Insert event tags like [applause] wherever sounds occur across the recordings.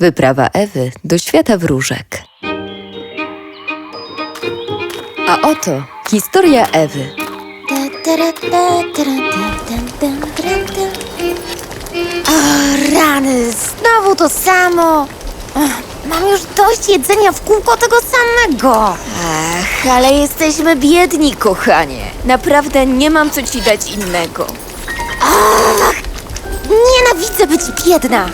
Wyprawa Ewy do świata wróżek. A oto historia Ewy. O, rany, znowu to samo. Mam już dość jedzenia w kółko tego samego. Ach, ale jesteśmy biedni, kochanie. Naprawdę nie mam co ci dać innego. Nienawidzę być biedna.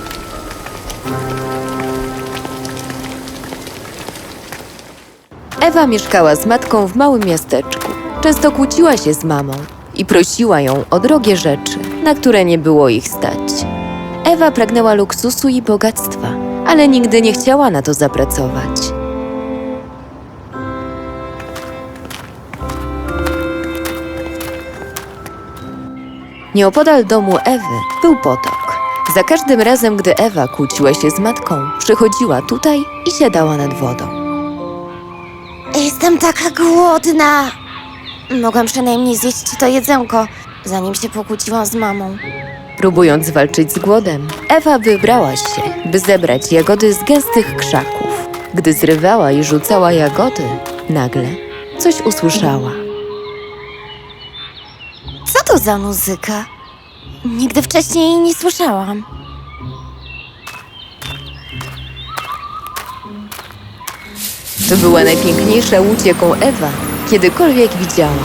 Ewa mieszkała z matką w małym miasteczku. Często kłóciła się z mamą i prosiła ją o drogie rzeczy, na które nie było ich stać. Ewa pragnęła luksusu i bogactwa, ale nigdy nie chciała na to zapracować. Nieopodal domu Ewy był potok. Za każdym razem, gdy Ewa kłóciła się z matką, przychodziła tutaj i siadała nad wodą. Jestem taka głodna. Mogłam przynajmniej zjeść to jedzenko, zanim się pokłóciłam z mamą. Próbując walczyć z głodem, Ewa wybrała się, by zebrać jagody z gęstych krzaków. Gdy zrywała i rzucała jagody, nagle coś usłyszała. To za muzyka? Nigdy wcześniej jej nie słyszałam. To była najpiękniejsza łódź, jaką Ewa kiedykolwiek widziała.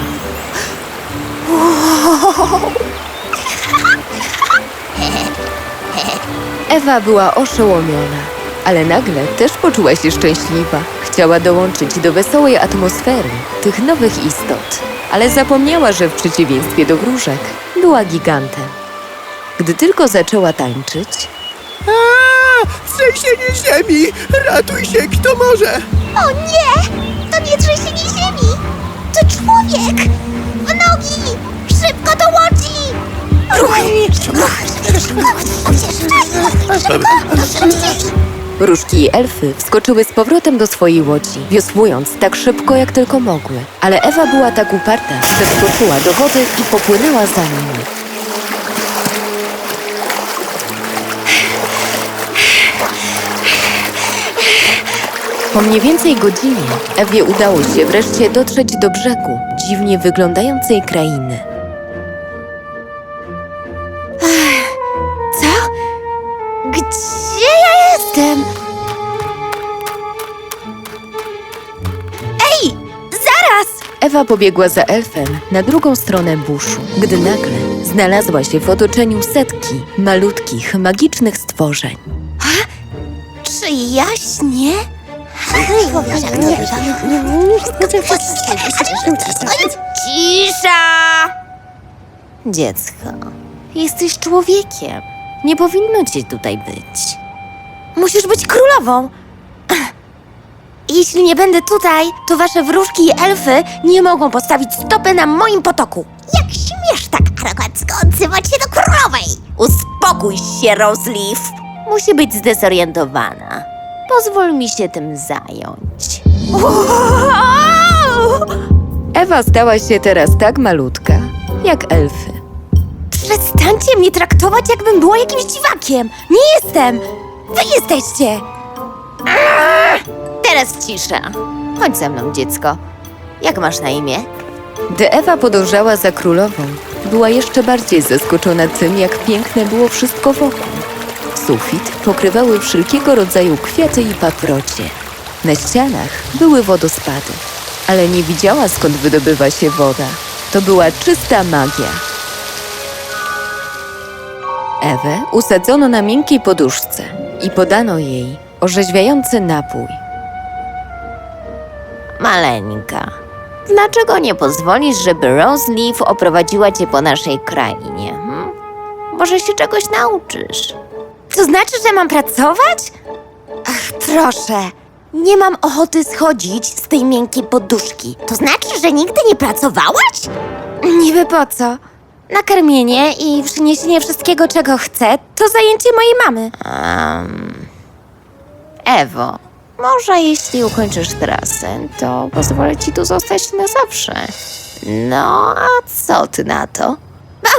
Ewa była oszołomiona, ale nagle też poczuła się szczęśliwa. Chciała dołączyć do wesołej atmosfery tych nowych istot, ale zapomniała, że w przeciwieństwie do wróżek była gigantem. Gdy tylko zaczęła tańczyć, A, Trzęsienie ziemi! Ratuj się, kto może! O nie! To nie trzęsienie ziemi! To człowiek! W nogi! Szybko do łodzi! Ruchy! Wróżki i elfy wskoczyły z powrotem do swojej łodzi, wiosłując tak szybko, jak tylko mogły. Ale Ewa była tak uparta, że wskoczyła do wody i popłynęła za nimi. Po mniej więcej godzinie Ewie udało się wreszcie dotrzeć do brzegu dziwnie wyglądającej krainy. Ewa pobiegła za elfem na drugą stronę buszu, gdy nagle znalazła się w otoczeniu setki malutkich, magicznych stworzeń. Czy ja śnię? Cisza! Dziecko, jesteś człowiekiem. Nie powinno cię tutaj być. Musisz być królową. Jeśli nie będę tutaj, to wasze wróżki i elfy nie mogą postawić stopy na moim potoku. Jak śmiesz tak arogancko odzywać się do królowej? Uspokój się, Roseleaf. Musi być zdezorientowana. Pozwól mi się tym zająć. Ewa stała się teraz tak malutka, jak elfy. Przestańcie mnie traktować, jakbym była jakimś dziwakiem. Nie jestem. Wy jesteście. Teraz cisza. Chodź ze mną, dziecko. Jak masz na imię? Gdy Ewa podążała za królową, była jeszcze bardziej zaskoczona tym, jak piękne było wszystko wokół. Sufit pokrywały wszelkiego rodzaju kwiaty i paprocie. Na ścianach były wodospady, ale nie widziała skąd wydobywa się woda. To była czysta magia. Ewę usadzono na miękkiej poduszce i podano jej orzeźwiający napój. Maleńka. Dlaczego nie pozwolisz, żeby Roseleaf oprowadziła cię po naszej krainie? Hmm? Może się czegoś nauczysz. To znaczy, że mam pracować? Ach, proszę. Nie mam ochoty schodzić z tej miękkiej poduszki. To znaczy, że nigdy nie pracowałaś? Niby po co? Nakarmienie i przyniesienie wszystkiego, czego chcę, to zajęcie mojej mamy. Ewo, może jeśli ukończysz trasę, to pozwolę ci tu zostać na zawsze. No, a co ty na to?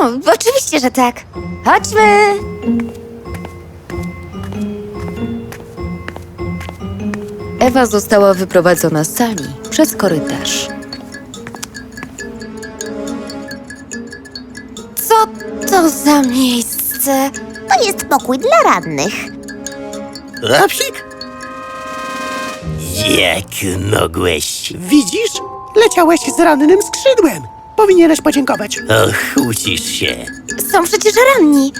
O, oczywiście, że tak. Chodźmy! Ewa została wyprowadzona z sali przez korytarz. Co to za miejsce? To jest pokój dla rannych. Rapsik? Jak mogłeś? Widzisz? Leciałeś z rannym skrzydłem. Powinieneś podziękować. Och, ucisz się. Są przecież ranni.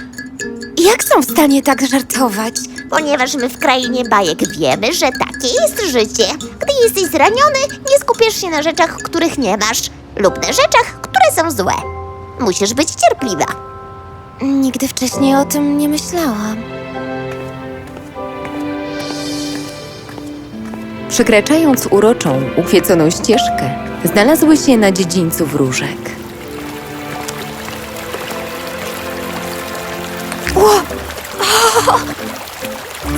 Jak są w stanie tak żartować? Ponieważ my w krainie bajek wiemy, że takie jest życie. Gdy jesteś zraniony, nie skupiasz się na rzeczach, których nie masz, lub na rzeczach, które są złe. Musisz być cierpliwa. Nigdy wcześniej o tym nie myślałam. Przekraczając uroczą, ukwieconą ścieżkę, znalazły się na dziedzińcu wróżek.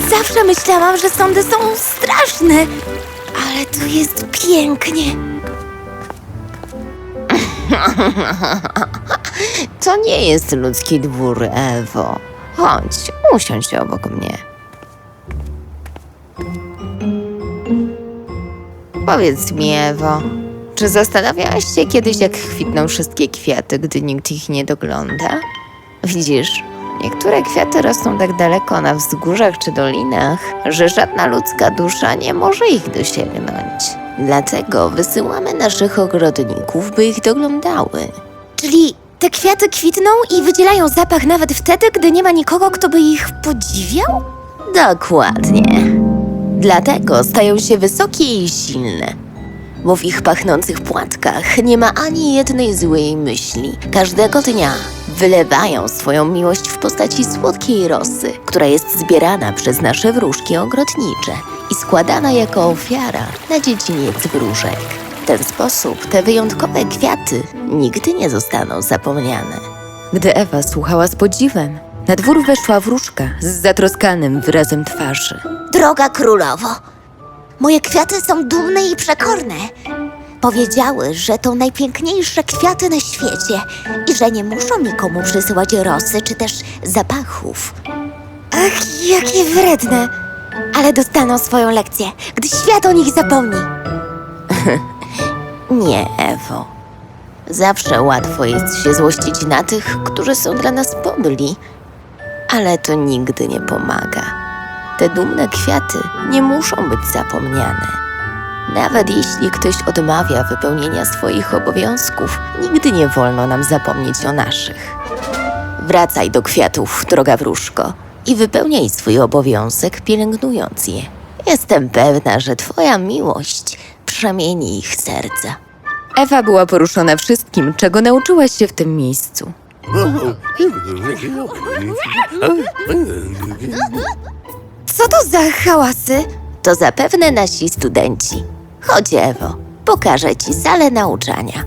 Zawsze myślałam, że sądy są straszne, ale tu jest pięknie. [laughs] To nie jest ludzki dwór, Ewo. Chodź, usiądź obok mnie. Powiedz mi, Ewo, czy zastanawiałaś się kiedyś, jak kwitną wszystkie kwiaty, gdy nikt ich nie dogląda? Widzisz, niektóre kwiaty rosną tak daleko na wzgórzach czy dolinach, że żadna ludzka dusza nie może ich dosięgnąć. Dlatego wysyłamy naszych ogrodników, by ich doglądały. Czyli te kwiaty kwitną i wydzielają zapach nawet wtedy, gdy nie ma nikogo, kto by ich podziwiał? Dokładnie. Dlatego stają się wysokie i silne. Bo w ich pachnących płatkach nie ma ani jednej złej myśli. Każdego dnia wylewają swoją miłość w postaci słodkiej rosy, która jest zbierana przez nasze wróżki ogrodnicze i składana jako ofiara na dziedziniec wróżek. W ten sposób te wyjątkowe kwiaty nigdy nie zostaną zapomniane. Gdy Ewa słuchała z podziwem, na dwór weszła wróżka z zatroskanym wyrazem twarzy. Droga królowo, moje kwiaty są dumne i przekorne. Powiedziały, że to najpiękniejsze kwiaty na świecie i że nie muszą nikomu przysyłać rosy czy też zapachów. Ach, jakie wredne! Ale dostaną swoją lekcję, gdy świat o nich zapomni. [laughs] Nie, Ewo. Zawsze łatwo jest się złościć na tych, którzy są dla nas podli, ale to nigdy nie pomaga. Te dumne kwiaty nie muszą być zapomniane. Nawet jeśli ktoś odmawia wypełnienia swoich obowiązków, nigdy nie wolno nam zapomnieć o naszych. Wracaj do kwiatów, droga wróżko, i wypełniaj swój obowiązek, pielęgnując je. Jestem pewna, że Twoja miłość przemieni ich serca. Ewa była poruszona wszystkim, czego nauczyła się w tym miejscu. Co to za hałasy? To zapewne nasi studenci. Chodź, Ewo, pokażę ci salę nauczania.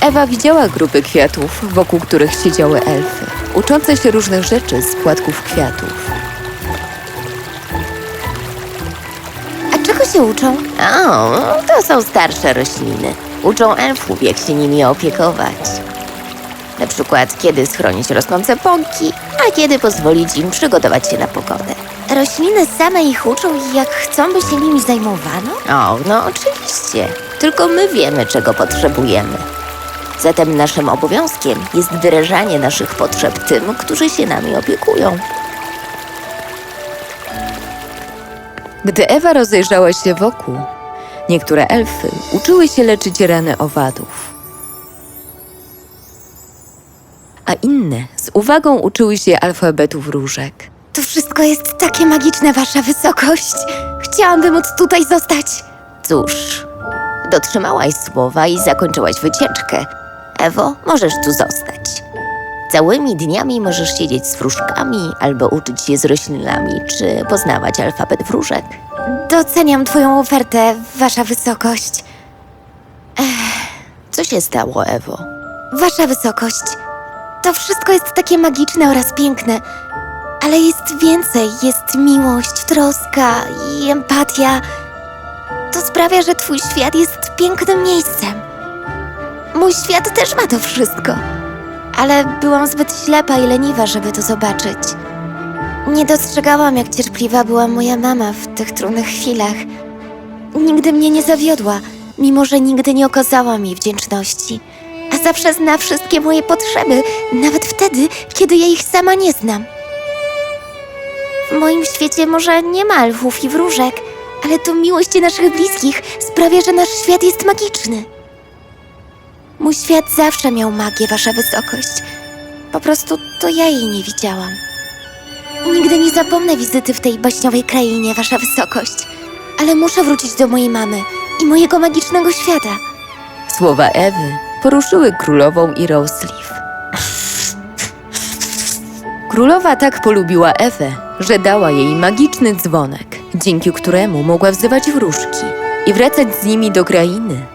Ewa widziała grupy kwiatów, wokół których siedziały elfy, uczące się różnych rzeczy z płatków kwiatów. Się uczą? O, to są starsze rośliny. Uczą elfów, jak się nimi opiekować. Na przykład, kiedy schronić rosnące pąki, a kiedy pozwolić im przygotować się na pogodę. Rośliny same ich uczą i jak chcą, by się nimi zajmowano? O, no oczywiście. Tylko my wiemy, czego potrzebujemy. Zatem naszym obowiązkiem jest wyrażanie naszych potrzeb tym, którzy się nami opiekują. Gdy Ewa rozejrzała się wokół, niektóre elfy uczyły się leczyć rany owadów. A inne z uwagą uczyły się alfabetu wróżek. To wszystko jest takie magiczne, wasza wysokość. Chciałabym móc tutaj zostać. Cóż, dotrzymałaś słowa i zakończyłaś wycieczkę. Ewo, możesz tu zostać. Całymi dniami możesz siedzieć z wróżkami, albo uczyć się z roślinami, czy poznawać alfabet wróżek. Doceniam twoją ofertę, wasza wysokość. Co się stało, Ewo? Wasza wysokość. To wszystko jest takie magiczne oraz piękne. Ale jest więcej. Jest miłość, troska i empatia. to sprawia, że twój świat jest pięknym miejscem. Mój świat też ma to wszystko. Ale byłam zbyt ślepa i leniwa, żeby to zobaczyć. Nie dostrzegałam, jak cierpliwa była moja mama w tych trudnych chwilach. Nigdy mnie nie zawiodła, mimo że nigdy nie okazała mi wdzięczności. A zawsze zna wszystkie moje potrzeby, nawet wtedy, kiedy ja ich sama nie znam. W moim świecie może nie ma elfów i wróżek, ale to miłość naszych bliskich sprawia, że nasz świat jest magiczny. Mój świat zawsze miał magię, Wasza Wysokość. Po prostu to ja jej nie widziałam. Nigdy nie zapomnę wizyty w tej baśniowej krainie, Wasza Wysokość. Ale muszę wrócić do mojej mamy i mojego magicznego świata. Słowa Ewy poruszyły królową i Roseleaf. Królowa tak polubiła Ewę, że dała jej magiczny dzwonek, dzięki któremu mogła wzywać wróżki i wracać z nimi do krainy.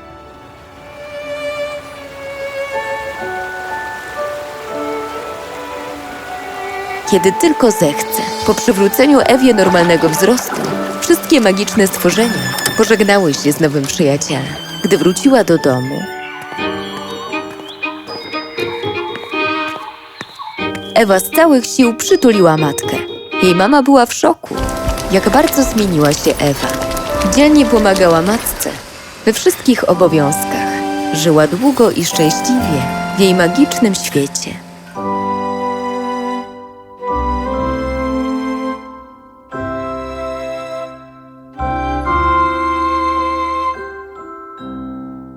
Kiedy tylko zechce, po przywróceniu Ewie normalnego wzrostu, wszystkie magiczne stworzenia pożegnały się z nowym przyjacielem. Gdy wróciła do domu, Ewa z całych sił przytuliła matkę. Jej mama była w szoku. Jak bardzo zmieniła się Ewa. Dzielnie pomagała matce we wszystkich obowiązkach. Żyła długo i szczęśliwie w jej magicznym świecie.